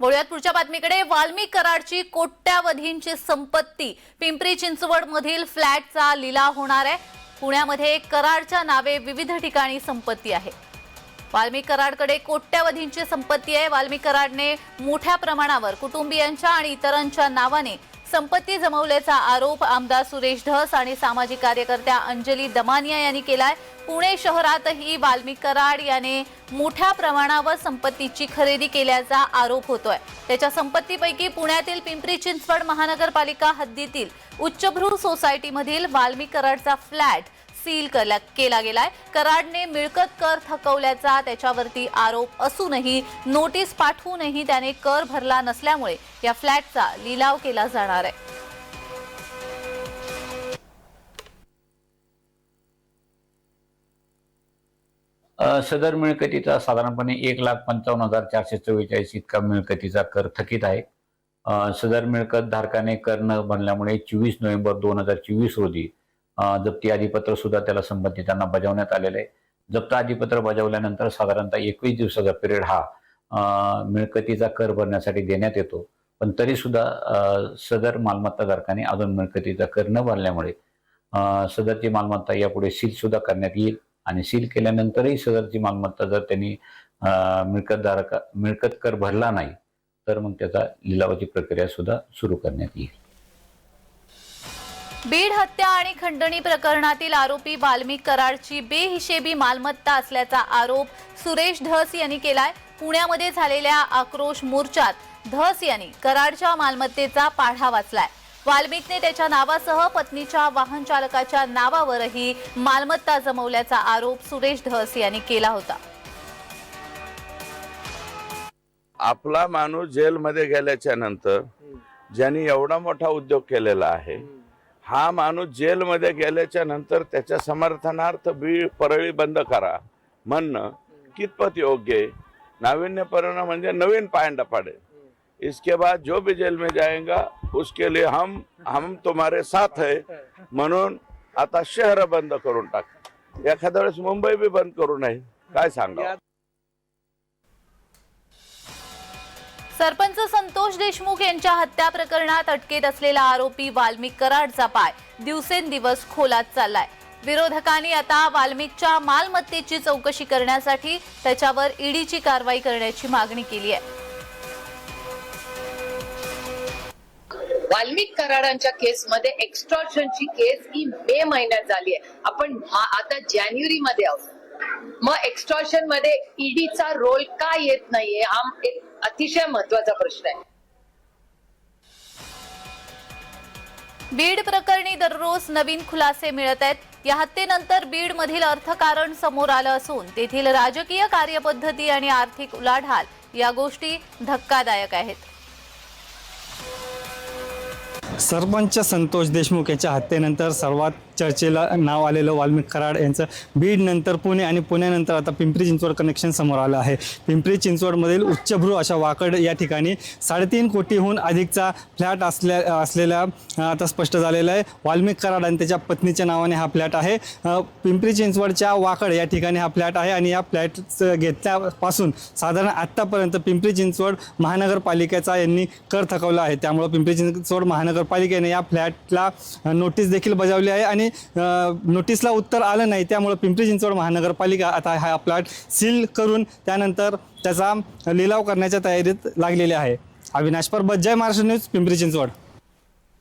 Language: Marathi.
वळूयात पुढच्या बातमीकडे. वाल्मी कराडची कोट्यावधींची संपत्ती. पिंपरी चिंचवड मधील फ्लॅटचा लिलाव होणार आहे. पुण्यामध्ये कराडच्या नावे विविध ठिकाणी संपत्ती आहे. वाल्मी कराडकडे कोट्यावधींची संपत्ती आहे. वाल्मी कराडने मोठ्या प्रमाणावर कुटुंबियांच्या आणि इतरांच्या नावाने संपत्ती जमवल्याचा आरोप आमदार सुरेश धस आणि सामाजिक कार्यकर्त्या अंजली दमानिया यांनी केलाय. पुणे शहरातही वाल्मिक कराड याने मोठ्या प्रमाणावर संपत्तीची खरेदी केल्याचा आरोप होतोय. त्याच्या संपत्तीपैकी पुण्यातील पिंपरी चिंचवड महानगरपालिका हद्दीतील उच्चभ्रू सोसायटीमधील वाल्मिक कराडचा फ्लॅट सील केला गेलाय. कराडने मिळकत कर थकवल्याचा त्याच्यावरती आरोप असूनही नोटीस पाठवूनही त्याने कर भरला नसल्यामुळे या फ्लॅटचा लिलाव केला जाणार आहे. सदर मिळकतीचा साधारणपणे एक लाख पंचावन्न हजार चारशे चव्वेचाळीस इतका मिळकतीचा कर थकीत आहे. सदर मिळकत धारकाने कर न भरल्यामुळे चोवीस नोव्हेंबर दोन हजार चोवीस रोजी जप्ती अधिपत्र सुद्धा त्याला संबंधितांना बजावण्यात आलेलं आहे. जप्त अधिपत्र बजावल्यानंतर साधारणतः एकवीस दिवसाचा पिरियड हा मिळकतीचा कर भरण्यासाठी देण्यात येतो. पण तरी सुद्धा सदर मालमत्ता धारकाने अजून मिळकतीचा कर न भरल्यामुळे सदरची मालमत्ता यापुढे सील सुद्धा करण्यात येईल आणि सील केल्यानंतरही सदरची मालमत्ता जर त्यांनी मिळकतधारका मिळकतधारक मिळकत कर भरला नाही तर मग त्याचा लिलावाची प्रक्रिया सुद्धा सुरू करण्यात येईल. बीड हत्या आणि खंडणी प्रकरणातील आरोपी वाल्मिक कराडची बेहिशेबी मालमत्ता असल्याचा आरोप सुरेश धस यांनी केलाय. पुण्यामध्ये झालेल्या आक्रोश मोर्चात धस यांनी कराडच्या मालमत्तेचा पाढा वाचलाय. वाल्मिकने त्याच्या नावासह पत्नीच्या वाहन चालकाच्या नावावरही मालमत्ता जमवल्याचा आरोप सुरेश धस यांनी केला होता. आपला माणूस जेलमध्ये गेल्याच्यानंतर ज्यांनी एवढा मोठा उद्योग केलेला आहे हा माणूस जेलमध्ये गेल्याच्यानंतर त्याच्या समर्थनार्थ बीळ परळी बंद करा. म्हणणं कितपत योग्य आहे? नाविन्यपूर्ण म्हणजे नवीन पायंडा पाडे. इसके बाद जो भी जेल में जाएगा उसके लिए हम हम तुम्हारे साथ है. म्हणून आता शहर बंद करून टाक. एखाद्या वेळेस मुंबई बी बंद करू नये. काय सांगा सरपंच संतोष देशमुख यांच्या हत्या प्रकरणात अटकेत असलेला आरोपी वाल्मिक कराडचा पाय दिवसेंदिवस खोलात चाललाय. विरोधकांनी आता वाल्मिकच्या मालमत्तेची चौकशी करण्यासाठी त्याच्यावर ईडीची कारवाई करण्याची मागणी केली आहे. वाल्मिक कराडांच्या केसमध्ये एक्स्ट्रॉशनची केस ही मे महिन्यात झाली आहे. आपण आता जानेवारी मध्ये आहोत. मग एक्स्ट्रॉशनमध्ये ईडीचा रोल का येत नाहीये? हा एक अतिशय महत्त्वाचा प्रश्न आहे. बीड प्रकरणी दररोज नवीन खुलासे मिळत आहेत. या हत्येनंतर बीड मधील अर्थकारण समोर आलं असून तेथील राजकीय कार्यपद्धती आणि आर्थिक उलाढाल या गोष्टी धक्कादायक आहेत. सरपंच संतोष देशमुख यांच्या हत्येनंतर सर्वात चर्चेला नाव आलेलं वाल्मिक कराड यांचं बीड नंतर पुणे आणि पुण्यानंतर आता पिंपरी चिंचवड कनेक्शन समोर आलं आहे. पिंपरी चिंचवडमधील उच्चभ्रू अशा वाकड या ठिकाणी साडेतीन कोटीहून अधिकचा फ्लॅट असल्या असलेला आता स्पष्ट झालेला आहे. वाल्मिक कराड आणि त्याच्या पत्नीच्या नावाने हा फ्लॅट आहे. पिंपरी चिंचवडच्या वाकड या ठिकाणी हा फ्लॅट आहे आणि या फ्लॅट घेतल्यापासून साधारण आत्तापर्यंत पिंपरी चिंचवड महानगरपालिकेचा यांनी कर थकवला आहे. त्यामुळं पिंपरी चिंचवड महानगर महानगरपालिकेने या फ्लॅटला नोटीस देखील बजावली आहे आणि नोटीसला उत्तर आलं नाही त्यामुळं पिंपरी चिंचवड महानगरपालिका आता हा फ्लॅट सील करून त्यानंतर त्याचा लिलाव करण्याच्या तयारीत लागलेले आहे. अविनाश परबत जय महाराष्ट्र न्यूज पिंपरी चिंचवड.